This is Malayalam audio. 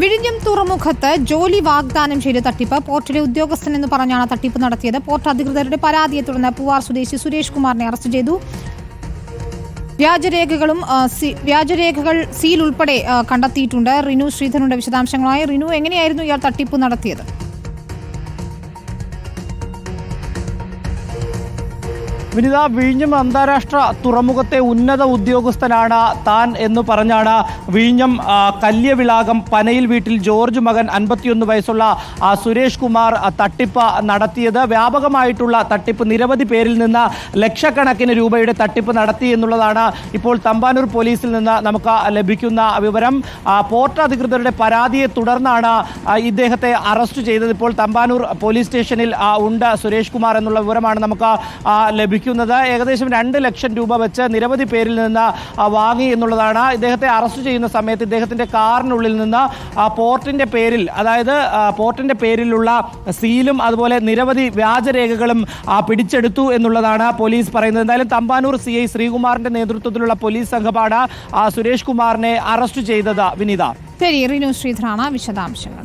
വിഴിഞ്ഞം തുറമുഖത്ത് ജോലി വാഗ്ദാനം ചെയ്ത് തട്ടിപ്പ് പോർട്ടിലെ ഉദ്യോഗസ്ഥൻ എന്ന് പറഞ്ഞാണ് തട്ടിപ്പ് നടത്തിയത്. പോർട്ട് അധികൃതരുടെ പരാതിയെ തുടർന്ന് പൂവാർ സ്വദേശി സുരേഷ് കുമാറിനെ അറസ്റ്റ് ചെയ്തു. വ്യാജരേഖകളും വ്യാജരേഖകൾ സീൽ ഉൾപ്പെടെ കണ്ടെത്തിയിട്ടുണ്ട്. റിനു ശ്രീധരനുടെ വിശദാംശങ്ങളായി. റിനു എങ്ങനെയായിരുന്നു ഇയാൾ തട്ടിപ്പ് നടത്തിയത്? വിനിത വിഴിഞ്ഞം അന്താരാഷ്ട്ര തുറമുഖത്തെ ഉന്നത ഉദ്യോഗസ്ഥനാണ് താൻ എന്ന് പറഞ്ഞാണ് വിഴിഞ്ഞം കല്യവിളാകം പനയിൽ വീട്ടിൽ ജോർജ് മകൻ അൻപത്തിയൊന്ന് വയസ്സുള്ള സുരേഷ് കുമാർ തട്ടിപ്പ് നടത്തിയത്. വ്യാപകമായിട്ടുള്ള തട്ടിപ്പ് നിരവധി പേരിൽ നിന്ന് ലക്ഷക്കണക്കിന് രൂപയുടെ തട്ടിപ്പ് നടത്തി എന്നുള്ളതാണ് ഇപ്പോൾ തമ്പാനൂർ പോലീസിൽ നിന്ന് നമുക്ക് ലഭിക്കുന്ന വിവരം. പോർട്ട് അധികൃതരുടെ പരാതിയെ തുടർന്നാണ് ഇദ്ദേഹത്തെ അറസ്റ്റ് ചെയ്തത്. ഇപ്പോൾ തമ്പാനൂർ പോലീസ് സ്റ്റേഷനിൽ ഉണ്ട് സുരേഷ് കുമാർ എന്നുള്ള വിവരമാണ് നമുക്ക് ആ, ലഭിക്കുന്നത് ഏകദേശം രണ്ട് ലക്ഷം രൂപ വെച്ച് നിരവധി പേരിൽ നിന്ന് വാങ്ങി എന്നുള്ളതാണ്. ഇദ്ദേഹത്തെ അറസ്റ്റ് ചെയ്യുന്ന സമയത്ത് ഇദ്ദേഹത്തിന്റെ കാറിനുള്ളിൽ നിന്ന് പോർട്ടിന്റെ പേരിൽ അതായത് പോർട്ടിന്റെ പേരിലുള്ള സീലും അതുപോലെ നിരവധി വ്യാജരേഖകളും പിടിച്ചെടുത്തു എന്നുള്ളതാണ് പോലീസ് പറയുന്നത്. എന്തായാലും തമ്പാനൂർ സി ഐ ശ്രീകുമാറിന്റെ നേതൃത്വത്തിലുള്ള പോലീസ് സംഘമാണ് സുരേഷ് കുമാറിനെ അറസ്റ്റ് ചെയ്തത്. വിനീത. ശരി റിനു ശ്രീധറാണ് വിശദാംശങ്ങൾ.